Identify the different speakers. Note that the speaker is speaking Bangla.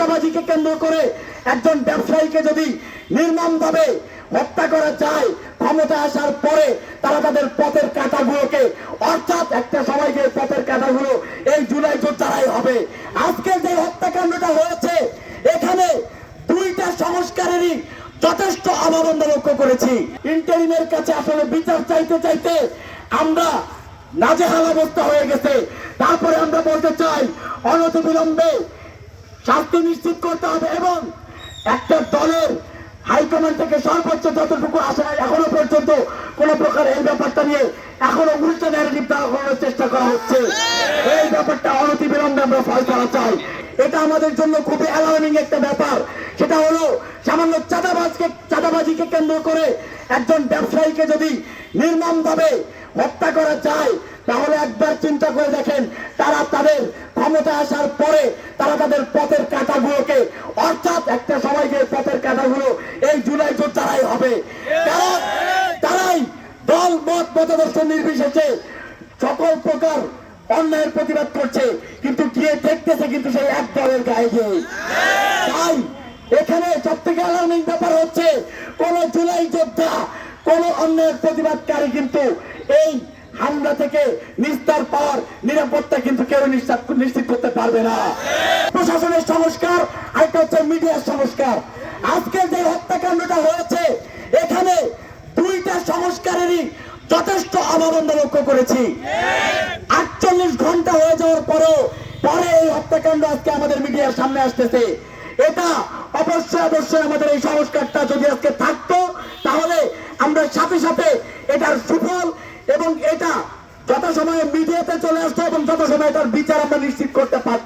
Speaker 1: চাঁদাবাজিকে কেন্দ্র করে একজন ব্যবসায়ীকে যদি নির্মমভাবে হত্যা করা যায় ক্ষমতা আসার পরে তারা তাদের পথের কাঁটাগুলোকে, অর্থাৎ একটা সময়কে পথের কাঁটাগুলো এই জুলাই যোদ্ধারাই হবে। আজকে যে হত্যাকাণ্ডটা হয়েছে, এখানে দুইটা সংস্কারেরই যথেষ্ট অভাব আমরা লক্ষ্য করেছি। ইন্টারিমের কাছে আসলে বিচার চাইতে চাইতে আমরা নাজেহাল অবস্থা হয়ে গেছে। তারপরে আমরা বলতে চাই, অনতিবিলম্বে শাস্তি নিশ্চিত করতে হবে এবং একটা দলের হাইকমান্ড থেকে সর্বোচ্চ যতটুকু আসে এখনও পর্যন্ত কোন প্রকার এই ব্যাপারটা নিয়ে এখনও উল্টো ন্যারেটিভ দেওয়া করার চেষ্টা করা হচ্ছে। এই ব্যাপারটা অনতিবিলম্বে আমরা ফয়সলা চাই। এটা আমাদের জন্য খুবই অ্যালার্মিং একটা ব্যাপার। সেটা হলো সামান্য চাঁদাবাজকে চাঁদাবাজিকে কেন্দ্র করে একজন ব্যবসায়ীকে যদি নির্মমভাবে হত্যা করা যায়, তাহলে একবার চিন্তা করে দেখেন, তারা তাদের ক্ষমতা আসার পরে একটা সময়কে পথের কাঁটাগুলো এই জুলাই যোদ্ধারাই হবে কারণ তারাই দল, মত, মতাদর্শ নির্বিশেষে সকল প্রকার অন্যায়ের প্রতিবাদ করছে। কিন্তু গিয়ে দেখতেছে কিন্তু সেই এক দলের গায়ে গিয়ে? তাই এখানে সব থেকে অ্যালার্মিং ব্যাপার হচ্ছে, কোন জুলাই যোদ্ধা, কোন অন্যায়ের প্রতিবাদকারী কিন্তু এই হামলা থেকে নিস্তার পাওয়ার নিরাপত্তা কিন্তু কেউ নিশ্চিত করতে পারবে না। হচ্ছে মিডিয়ার সংস্কার। আজকে যে হত্যাকাণ্ডটা হয়েছে, এখানে দুইটা সংস্কারেরই যথেষ্ট অভাব আমরা লক্ষ্য করেছি। আটচল্লিশ ঘণ্টা হয়ে যাওয়ার পরেও, পরে এই হত্যাকাণ্ড আজকে আমাদের মিডিয়ার সামনে আসতেছে। এটা অবশ্যই অবশ্যই আমাদের এই সংস্কারটা যদি আজকে থাকতো, তাহলে আমরা সাথে সাথে এটার সুফল এবং এটা যত সময় মিডিয়াতে চলে আসতো এবং যত সময় এটার বিচার আমরা নিশ্চিত করতে পারতাম।